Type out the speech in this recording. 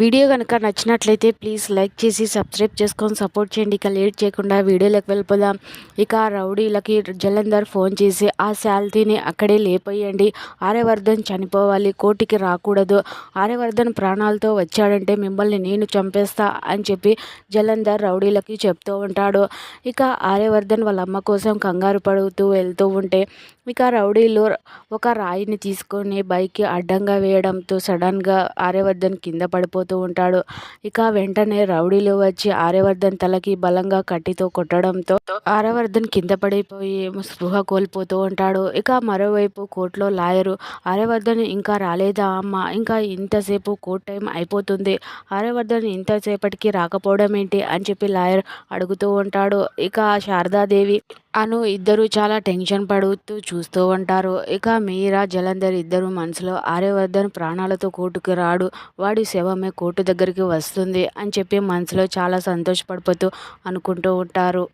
Video కనుక నచ్చినట్లయితే please like చేసి సబ్స్క్రైబ్ చేసుకొని సపోర్ట్ చేయండి. ఇక లేట్ చేయకుండా వీడియోలోకి వెళ్ళిపోదాం. ఇక రౌడీలకి జలంధర్ ఫోన్ చేసి ఆ శాల్తీని అక్కడే లేపేయండి. ఆర్యవర్ధన్ చనిపోవాలి కోటికి రాకూడదు. ఆర్యవర్ధన్ ప్రాణాలతో వచ్చాడంటే మిమ్మల్ని నేను చంపేస్తా అని చెప్పి జలంధర్ రౌడీలకి చెప్తూ ఉంటాడు. ఇక ఆర్యవర్ధన్ వాళ్ళ అమ్మ కోసం కంగారు పడుతూ వెళ్తూ ఉంటే ఇక రౌడీలు ఒక రాయిని తీసుకొని బైక్కి అడ్డంగా వేయడంతో సడన్గా ఆర్యవర్ధన్ కింద పడిపోతూ ఉంటాడు. ఇక వెంటనే రౌడీలు వచ్చి ఆర్యవర్ధన్ తలకి బలంగా కట్టితో కొట్టడంతో ఆర్యవర్ధన్ కింద పడిపోయి స్పృహ కోల్పోతూ ఉంటాడు. ఇక మరోవైపు కోర్టులో లాయరు ఆర్యవర్ధన్ ఇంకా రాలేదా అమ్మ? ఇంకా ఇంతసేపు కోర్ట్ టైం అయిపోతుంది. ఆర్యవర్ధన్ ఇంతసేపటికి రాకపోవడం ఏంటి? అని చెప్పి లాయర్ అడుగుతూ ఉంటాడు. ఇక శారదాదేవి అను ఇద్దరు చాలా టెన్షన్ పడుతూ చూస్తూ ఉంటారు. ఇక మీరా జలంధర్ ఇద్దరు మనసులో ఆర్యవర్ధన్ ప్రాణాలతో కోర్టుకు రాడు. వాడి శవమే కోర్టు దగ్గరికి వస్తుంది అని చెప్పి మనసులో చాలా సంతోషపడిపోతూ అనుకుంటూ ఉంటారు.